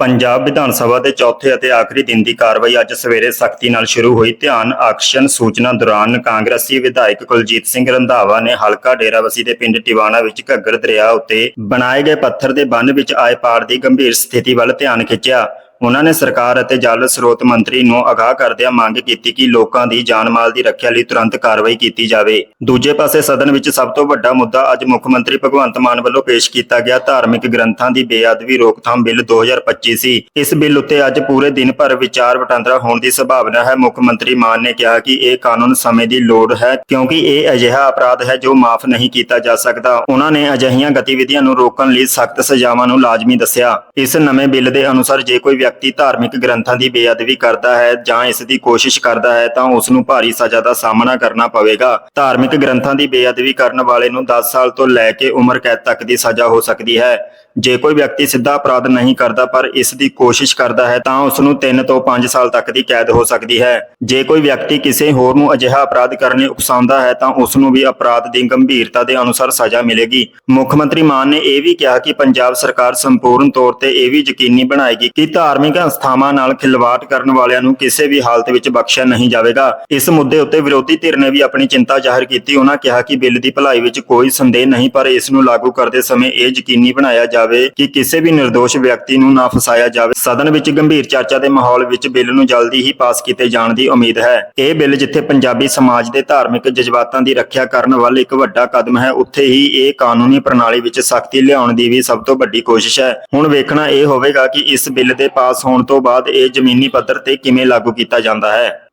ਪੰਜਾਬ ਵਿਧਾਨ ਸਭਾ ਦੇ ਚੌਥੇ ਅਤੇ ਆਖਰੀ ਦਿਨ ਦੀ ਕਾਰਵਾਈ ਅੱਜ ਸਵੇਰੇ ਸਖਤੀ ਨਾਲ ਸ਼ੁਰੂ ਹੋਈ। ਧਿਆਨ ਆਕਸ਼ਨ ਸੂਚਨਾ ਦੌਰਾਨ ਕਾਂਗਰਸੀ ਵਿਧਾਇਕ ਕੁਲਜੀਤ ਸਿੰਘ ਰੰਧਾਵਾ ਨੇ ਹਲਕਾ ਡੇਰਾਬਸੀ ਦੇ ਪਿੰਡ ਟਿਵਾਣਾ ਵਿੱਚ ਘੱਗਰ ਦਰਿਆ ਉੱਤੇ ਬਣਾਏ ਗਏ ਪੱਥਰ ਦੇ ਬੰਨ ਵਿੱਚ ਆਏ ਪਾੜ ਦੀ ਗੰਭੀਰ ਸਥਿਤੀ ਵੱਲ ਧਿਆਨ ਖਿੱਚਿਆ। ਉਹਨਾਂ ਨੇ ਸਰਕਾਰ ਅਤੇ ਜਲ ਸਰੋਤ ਮੰਤਰੀ ਨੂੰ ਅਗਾਹ ਕਰਦਿਆਂ ਮੰਗ ਕੀਤੀ ਕਿ ਲੋਕਾਂ ਦੀ ਜਾਨ ਮਾਲ ਦੀ ਰੱਖਿਆ ਲਈ ਤੁਰੰਤ ਕਾਰਵਾਈ ਕੀਤੀ ਜਾਵੇ। ਦੂਜੇ ਪਾਸੇ ਸਦਨ ਵਿੱਚ ਸਭ ਤੋਂ ਵੱਡਾ ਮੁੱਦਾ ਅੱਜ ਮੁੱਖ ਮੰਤਰੀ ਭਗਵੰਤ ਮਾਨ ਵੱਲੋਂ ਪੇਸ਼ ਕੀਤਾ ਗਿਆ ਧਾਰਮਿਕ ਗ੍ਰੰਥਾਂ ਦੀ ਬੇਅਦਬੀ ਰੋਕਥਾਮ ਬਿੱਲ 2025 ਸੀ। ਇਸ ਬਿੱਲ ਉੱਤੇ ਅੱਜ ਪੂਰੇ ਦਿਨ ਭਰ ਵਿਚਾਰ ਵਟਾਂਦਰਾ ਹੋਣ ਦੀ ਸੰਭਾਵਨਾ ਹੈ। ਮੁੱਖ ਮੰਤਰੀ ਮਾਨ ਨੇ ਕਿਹਾ ਕਿ ਇਹ ਕਾਨੂੰਨ ਸਮੇਂ ਦੀ ਲੋੜ ਹੈ ਕਿਉਂਕਿ ਇਹ ਅਜਿਹਾ ਅਪਰਾਧ ਹੈ ਜੋ ਮਾਫ ਨਹੀਂ ਕੀਤਾ ਜਾ ਸਕਦਾ। ਉਹਨਾਂ ਨੇ ਅਜਿਹੀਆਂ ਗਤੀਵਿਧੀਆਂ ਨੂੰ ਰੋਕਣ ਲਈ ਸਖਤ ਸਜ਼ਾਵਾਂ ਨੂੰ ਲਾਜ਼ਮੀ ਦੱਸਿਆ। ਇਸ ਨਵੇਂ ਬਿੱਲ ਦੇ ਅਨੁਸਾਰ ਜੇ ਕੋਈ ਵਿਅਕਤੀ ਧਾਰਮਿਕ ਗ੍ਰੰਥਾਂ ਦੀ ਬੇਅਦਬੀ ਕਰਦਾ ਹੈ ਜਾਂ ਇਸ ਦੀ ਕੋਸ਼ਿਸ਼ ਕਰਦਾ ਹੈ ਤਾਂ ਉਸ ਨੂੰ ਭਾਰੀ ਸਜ਼ਾ ਦਾ ਸਾਹਮਣਾ ਕਰਨਾ ਪਵੇਗਾ। ਧਾਰਮਿਕ ਗ੍ਰੰਥਾਂ ਦੀ ਬੇਅਦਬੀ ਕਰਨ ਵਾਲੇ ਨੂੰ 10 ਸਾਲ ਤੋਂ ਲੈ ਕੇ ਉਮਰ ਕੈਦ ਤੱਕ ਦੀ ਸਜ਼ਾ ਹੋ ਸਕਦੀ ਹੈ। ਜੇ ਕੋਈ ਵਿਅਕਤੀ ਸਿੱਧਾ ਅਪਰਾਧ ਨਹੀਂ ਕਰਦਾ ਪਰ ਇਸ ਦੀ ਕੋਸ਼ਿਸ਼ ਕਰਦਾ ਹੈ ਤਾਂ ਉਸ ਨੂੰ 3 ਤੋਂ 5 ਸਾਲ ਤੱਕ ਦੀ ਕੈਦ ਹੋ ਸਕਦੀ ਹੈ। ਜੇ ਕੋਈ ਵਿਅਕਤੀ ਕਿਸੇ ਹੋਰ ਨੂੰ ਅਜਿਹਾ ਅਪਰਾਧ ਕਰਨ ਉਕਸਾਉਂਦਾ ਹੈ ਤਾਂ ਉਸ ਨੂੰ ਵੀ ਅਪਰਾਧ ਦੀ ਗੰਭੀਰਤਾ ਦੇ ਅਨੁਸਾਰ ਸਜ਼ਾ ਮਿਲੇਗੀ। ਮੁੱਖ ਮੰਤਰੀ ਮਾਨ ਨੇ ਇਹ ਵੀ ਕਿਹਾ ਕਿ ਪੰਜਾਬ ਸਰਕਾਰ ਸੰਪੂਰਨ ਤੌਰ ਤੇ ਇਹ ਵੀ ਯਕੀਨੀ ਬਣਾਏਗੀ ਕਿ ਧਾਰਮਿਕ ਧਾਰਮਿਕ ਸੰਸਥਾਵਾਂ ਨਾਲ ਖਿਲਵਾੜ ਕਰਨ ਵਾਲਿਆਂ ਨੂੰ ਕਿਸੇ ਵੀ ਹਾਲਤ ਵਿੱਚ ਬਖਸ਼ਿਆ ਨਹੀਂ ਜਾਵੇਗਾ। ਇਸ ਮੁੱਦੇ ਉੱਤੇ ਵਿਰੋਧੀ ਧਿਰ ਨੇ ਵੀ ਆਪਣੀ ਚਿੰਤਾ ਜ਼ਾਹਰ ਕੀਤੀ। ਉਹਨਾਂ ਕਿਹਾ ਕਿ ਬਿੱਲ ਦੀ ਭਲਾਈ ਵਿੱਚ ਕੋਈ ਸੰਦੇਹ ਨਹੀਂ, ਪਰ ਇਸ ਨੂੰ ਲਾਗੂ ਕਰਦੇ ਸਮੇਂ ਇਹ ਯਕੀਨੀ ਬਣਾਇਆ ਜਾਵੇ ਕਿ ਕਿਸੇ ਵੀ નિર્ਦੋਸ਼ ਵਿਅਕਤੀ ਨੂੰ ਨਾ ਫਸਾਇਆ ਜਾਵੇ। ਸਦਨ ਵਿੱਚ ਗੰਭੀਰ ਚਰਚਾ ਦੇ ਮਾਹੌਲ ਵਿੱਚ ਬਿੱਲ ਨੂੰ ਜਲਦੀ ਹੀ ਪਾਸ ਕੀਤੇ ਜਾਣ ਦੀ ਉਮੀਦ ਹੈ। ਇਹ ਬਿੱਲ ਜਿੱਥੇ ਪੰਜਾਬੀ ਸਮਾਜ ਦੇ ਧਾਰਮਿਕ ਜਜ਼ਬਾਤਾਂ ਦੀ ਰੱਖਿਆ ਕਰਨ ਵੱਲ ਇੱਕ ਵੱਡਾ ਕਦਮ ਹੈ, ਉੱਥੇ ਹੀ ਇਹ ਕਾਨੂੰਨੀ ਪ੍ਰਣਾਲੀ ਵਿੱਚ ਸਖਤੀ ਲਿਆਉਣ ਦੀ ਵੀ ਸਭ ਤੋਂ ਵੱਡੀ ਕੋਸ਼ਿਸ਼ ਹੈ। ਹੁਣ ਵੇਖਣਾ ਇਹ ਹੋਵੇਗਾ ਕਿ ਇਸ ਬਿੱਲ ਦੇ ਪਾਸ ਪਾਸ ਹੋਣ ਤੋਂ ਬਾਅਦ ਇਹ ਜ਼ਮੀਨੀ ਪੱਧਰ ਤੇ ਕਿਵੇਂ ਲਾਗੂ ਕੀਤਾ ਜਾਂਦਾ ਹੈ?